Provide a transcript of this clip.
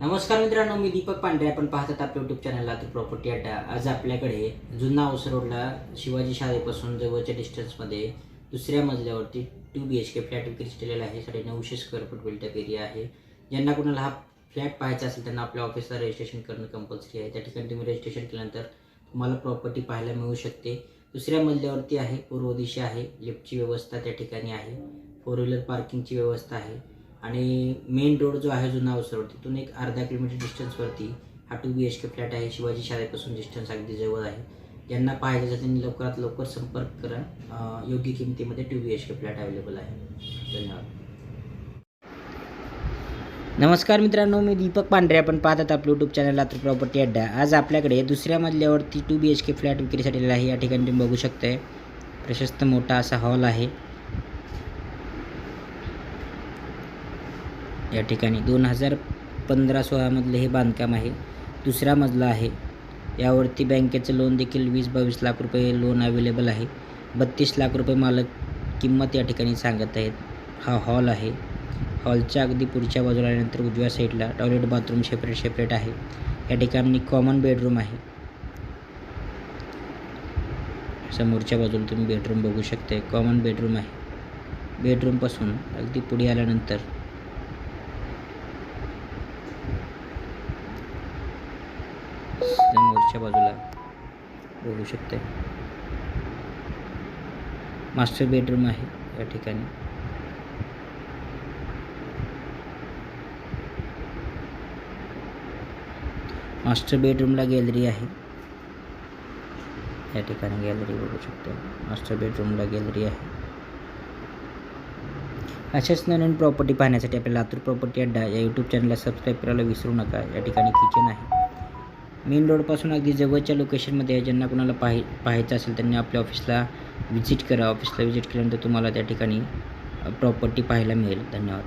नमस्कार मित्रांनो मी दीपक पांडे आपण पाहतात आपल्या युट्यूब चॅनल लातूर प्रॉपर्टी अड्डा. आज आपल्याकडे जुना औस रोडला शिवाजी शाळेपासून जवळच्या डिस्टन्समध्ये दुसऱ्या मजल्यावरती two B H K flat विक्री केलेला आहे. साडे नऊशे स्क्वेअर फूट बिल्टअप एरिया आहे. ज्यांना कोणाला हा फ्लॅट पाहायचा असेल त्यांना आपल्या ऑफिसला रजिस्ट्रेशन करणं कंपल्सरी आहे. त्या ठिकाणी तुम्ही रजिस्ट्रेशन केल्यानंतर तुम्हाला प्रॉपर्टी पाहायला मिळू शकते. दुसऱ्या मजल्यावरती आहे पूर्व दिशा आहे. लिफ्टची व्यवस्था त्या ठिकाणी आहे. फोर व्हीलर पार्किंगची व्यवस्था आहे. आणि मेन रोड जो आहे जुना अवसर तिथून एक अर्धा किलोमीटर डिस्टन्सवरती हा two B H K flat आहे. शिवाजी शाळेपासून डिस्टन्स अगदी जवळ आहे. ज्यांना पाहिजे असेल त्यांनी लवकरात लवकर संपर्क करा. योग्य किमतीमध्ये two B H K flat available आहे. धन्यवाद. नमस्कार मित्रांनो मी दीपक पांढरे. आपण पाहतात आपलं यूट्यूब चॅनल लातूर प्रॉपर्टी अड्डा. आज आपल्याकडे दुसऱ्या मजल्यावरती two B H K flat विक्रीसाठी आहे. या ठिकाणी तुम्ही बघू शकता प्रशस्त मोठा असा हॉल आहे. या ठिकाणी. दोन हजार पंधरा सोळामधले हे बांधकाम आहे. दुसरा मजला आहे. यावरती बँकेचं लोन देखील वीस बावीस लाख रुपये लोन अवेलेबल आहे. बत्तीस लाख रुपये मालक किंमत या ठिकाणी सांगत आहेत. हा हॉल आहे. हॉलच्या अगदी पुढच्या बाजूला आल्यानंतर उजव्या साईडला टॉयलेट बाथरूम सेपरेट सेपरेट आहे. या ठिकाणी कॉमन बेडरूम आहे. समोरच्या बाजूला तुम्ही बेडरूम बघू शकता कॉमन बेडरूम आहे. बेडरूमपासून अगदी पुढे आल्यानंतर समोरच्या बाजूला बघू शकते मास्टर बेडरूम आहे या ठिकाणी. मास्टर बेडरूमला गॅलरी आहे. या ठिकाणी गॅलरी बघू शकतो मास्टर बेडरूमला गॅलरी आहे. अशाच नवीन प्रॉपर्टी पाहण्यासाठी आपल्या लातूर प्रॉपर्टी अड्डा या यूट्यूब चॅनलला सबस्क्राईब करायला विसरू नका. या ठिकाणी किचन आहे. मेन रोडपासून अगदी जवळच्या लोकेशनमध्ये आहे. ज्यांना कोणाला पाहि पाहायचं असेल त्यांनी आपल्या ऑफिसला व्हिजिट करा. ऑफिसला व्हिजिट केल्यानंतर तुम्हाला त्या ठिकाणी प्रॉपर्टी पाहायला मिळेल. धन्यवाद.